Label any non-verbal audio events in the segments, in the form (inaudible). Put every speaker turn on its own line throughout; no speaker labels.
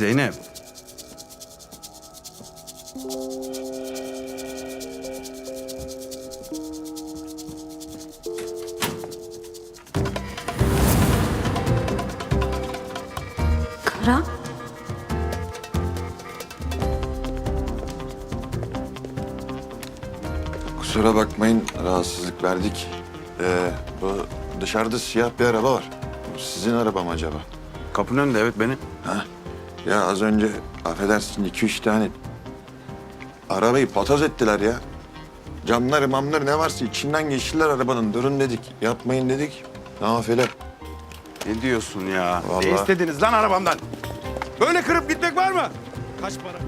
Zeynep.
Kara.
Kusura bakmayın rahatsızlık verdik. Ee, bu dışarıda siyah bir araba var. Bu sizin araba mı acaba?
Kapının önünde evet benim.
Ha? Ya az önce affedersin iki üç tane arabayı pataz ettiler ya. Camları mamları ne varsa içinden geçtiler arabanın. Durun dedik. Yapmayın dedik. Nafile.
Ne diyorsun ya?
Vallahi.
Ne istediniz lan arabamdan? Böyle kırıp gitmek var mı? Kaç para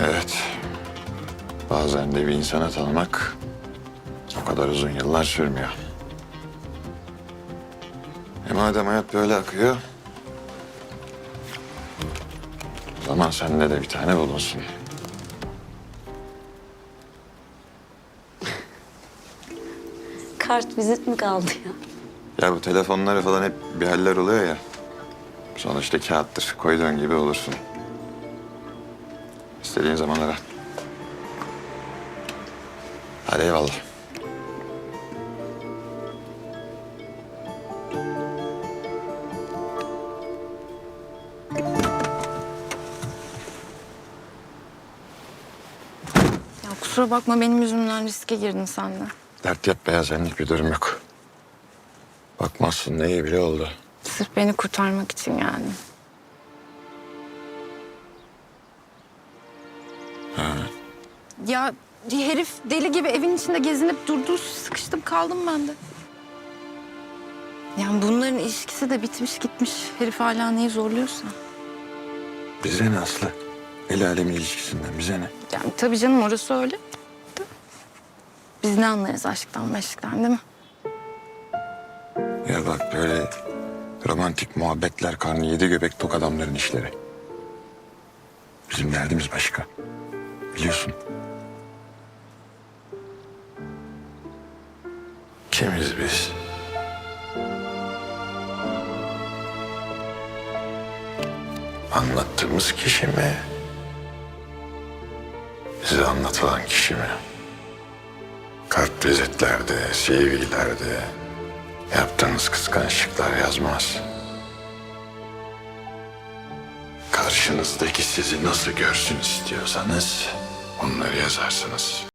Evet. Bazen de bir insanı tanımak o kadar uzun yıllar sürmüyor. E madem hayat böyle akıyor... ...o zaman sende de bir tane bulunsun. (laughs)
Kart vizit mi kaldı ya?
Ya bu telefonları falan hep bir haller oluyor ya. Sonuçta kağıttır. Koyduğun gibi olursun. İstediğin zaman ara. Hadi eyvallah.
Ya kusura bakma benim yüzümden riske girdin sen de.
Dert yapma ya senlik bir durum yok. Bakmazsın ne iyi bile oldu.
Sırf beni kurtarmak için yani. Ya herif deli gibi evin içinde gezinip durdu. Sıkıştım kaldım ben de. Yani bunların ilişkisi de bitmiş gitmiş. Herif hala neyi zorluyorsa.
Bize ne Aslı? El alemin ilişkisinden bize ne?
Yani tabii canım orası öyle. Biz ne anlarız aşktan meşkten değil mi?
Ya bak böyle romantik muhabbetler karnı yedi göbek tok adamların işleri. Bizim derdimiz başka. Biliyorsun. Kimiz biz? Anlattığımız kişi mi? Bize anlatılan kişi mi? Kart vizitlerde, CV'lerde yaptığınız kıskançlıklar yazmaz. Karşınızdaki sizi nasıl görsün istiyorsanız onları yazarsınız.